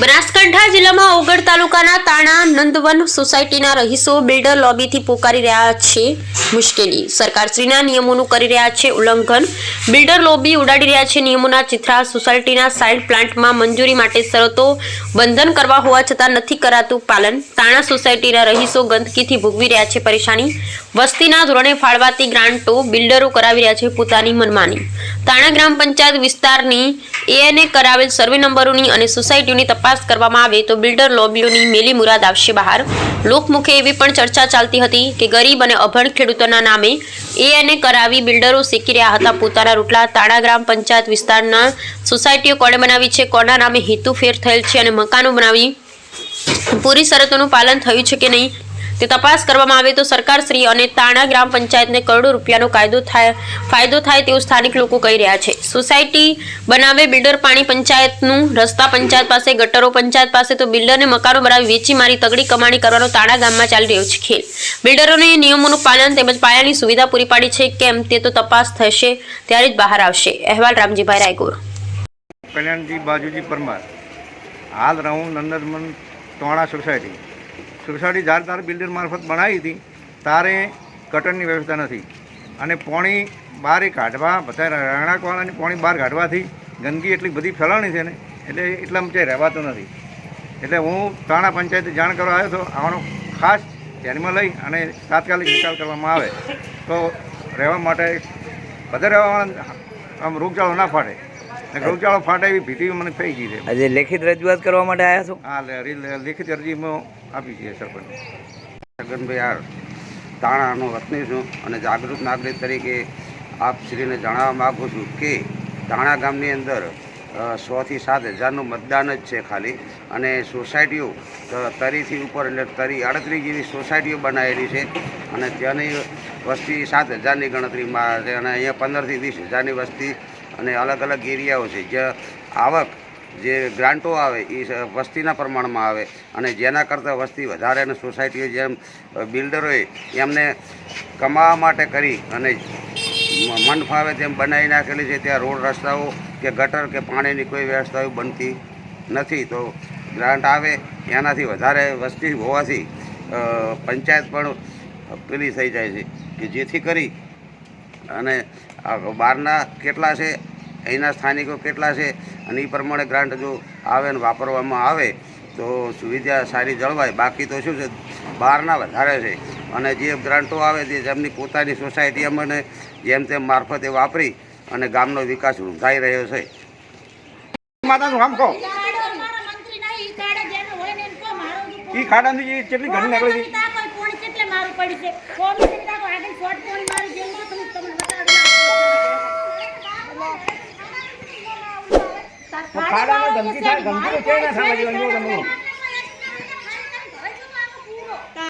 બનાસકાંઠા જિલ્લામાં ઓગળ તાલુકાના તાણા નંદવન સોસાયટીના રહીશો બિલ્ડર લોબીથી પોકારી રહ્યા છે. મુશ્કેલી. સરકારશ્રીના નિયમોનું કરી રહ્યા છે ઉલ્લંઘન. બિલ્ડર લોબી ઉડાડી રહ્યા છે નિયમોના ચિત્રા સોસાયટીના સાઇડ પ્લાન્ટમાં મંજૂરી માટે શરતો બંધન કરવા હોવા છતાં નથી કરાતું પાલન. તાણા સોસાયટીના રહીશો ગંદકીથી ભોગવી રહ્યા છે પરેશાની. વસ્તીના ધોરણે ફાળવાતી ગ્રાન્ટો બિલ્ડરો કરાવી રહ્યા છે પોતાની મનમાની. તાણા ગ્રામ પંચાયત વિસ્તારની એએનએ કરાવેલ સર્વે નંબરોની અને સોસાયટીઓની તપાસ કરવામાં આવે તો બિલ્ડર લોબીઓની મેલી મુરાદ આવશે બહાર. લોકમુખે એવી પણ ચર્ચા ચાલતી હતી કે ગરીબ અને અભણ ખેડૂતોના નામે એને કરાવી બિલ્ડરો શેકી રહ્યા હતા. પોતાના રોટલા તાણા ગ્રામ પંચાયત વિસ્તારના સોસાયટીઓ કોણે બનાવી છે, કોના નામે હેતુ ફેર થયેલ છે અને મકાનો બનાવી પૂરી શરતોનું પાલન થયું છે કે નહીં તે તપાસ કરવામાં આવે તો સરકારશ્રી અને તાણા ગ્રામ પંચાયતને કરોડો રૂપિયાનો કાયદો થાય, ફાયદો થાય તેવું સ્થાનિક લોકો કહી રહ્યા છે. સોસાયટી બનાવે, બિલ્ડર પાણી પંચાયતનું, રસ્તા પંચાયત પાસે, ગટરો પંચાયત પાસે તો બિલ્ડરને મકાનો બનાવી વેચી મારી તગડી કમાણી કરવાનો તાણા ગામમાં ચાલી રહ્યો છે ખેલ. બિલ્ડરોને નિયમોનું પાલન તેમજ પાયાની સુવિધા પૂરી પાડી છે કેમ તે તો તપાસ થશે ત્યારે જ બહાર આવશે. અહેવાલ રામજીભાઈ રાયગોર. કલ્યાણજી બાજુજી પરમાર. હાલ રહું નંદનમન ટોણા સોસાયટી. સોસાયટી જ્યારે તારે બિલ્ડર મારફત બનાવી હતી. તારે કટરની વ્યવસ્થા નથી. અને પોણી બહાર કાઢવા, બધા રહેણાંકવાળાની પોણી બહાર કાઢવાથી ગંદકી એટલી બધી ફેલાણી છે ને, એટલે એટલામાં ચાઈ રહેવાતું નથી. એટલે હું તાણા પંચાયતે જાણ કરવા આવ્યો હતો, આવાનો ખાસ ધ્યાનમાં લઈ અને તાત્કાલિક નિકાલ કરવામાં આવે. તો રહેવા માટે, બધા રહેવાવાળા આમ રોગચાળો ના ફાટે. ને રોગચાળો ફાટે એવી ભીતિ મને થઈ ગઈ છે. આજે લેખિત રજૂઆત કરવા માટે આવ્યા છો? રી- લેખિત અરજીમાં આપી છે સરપંચ. છગનભાઈ આ તાણાનો વતની છું અને જાગૃત નાગરિક તરીકે આપ શ્રીને જણાવવા માગું છું કે તાણા ગામની અંદર સોથી સાત હજારનું મતદાન જ છે ખાલી અને સોસાયટીઓ તરીથી ઉપર એટલે તરી આડત્રીસ જેવી સોસાયટીઓ બનાવેલી છે અને ત્યાંની વસ્તી સાત હજારની ગણતરીમાં છે અને અહીંયા પંદરથી વીસ હજારની વસ્તી અને અલગ અલગ એરિયાઓ છે. જ્યાં આવક જે ગ્રાન્ટો આવે એ વસ્તીના પ્રમાણમાં આવે અને જેના કરતાં વસ્તી વધારે અને સોસાયટીઓ જેમ બિલ્ડરોએ એમને કમાવા માટે કરી અને મન ફાવે તેમ બનાવી નાખેલી છે. ત્યાં રોડ રસ્તાઓ કે ગટર કે પાણીની કોઈ વ્યવસ્થાઓ બનતી નથી. તો ગ્રાન્ટ આવે એનાથી વધારે વસ્તી હોવાથી પંચાયત પણ પેલી થઈ જાય છે કે જેથી કરી અને આ બહારના કેટલા છે અહીંના સ્થાનિકો કેટલા છે અને એ પ્રમાણે ગ્રાન્ટ જો આવે અને વાપરવામાં આવે તો સુવિધા સારી જળવાય. બાકી તો શું છે બહારના વધારે છે. અને જે ગ્રાન્ટો આવે છે જેમની પોતાની સોસાયટી અમને જેમ તેમ મારફતે વાપરી અને ગામનો વિકાસ રૂંધાઈ રહ્યો છે. માતાનું નામ કહો. ઈ ખાડાની કેટલી ઘણી નીકળી હતી તા કોઈ પોણી કેટલે મારું પડી છે કોણ છે તા કોઈ આગળ શોર્ટ પોણી મારી જેમ નો તમે તમને બતાડી ખાડામાં ધમકી થાય, ધમકી તો ક્યાંય ના થવા દેવાની, જો તમે.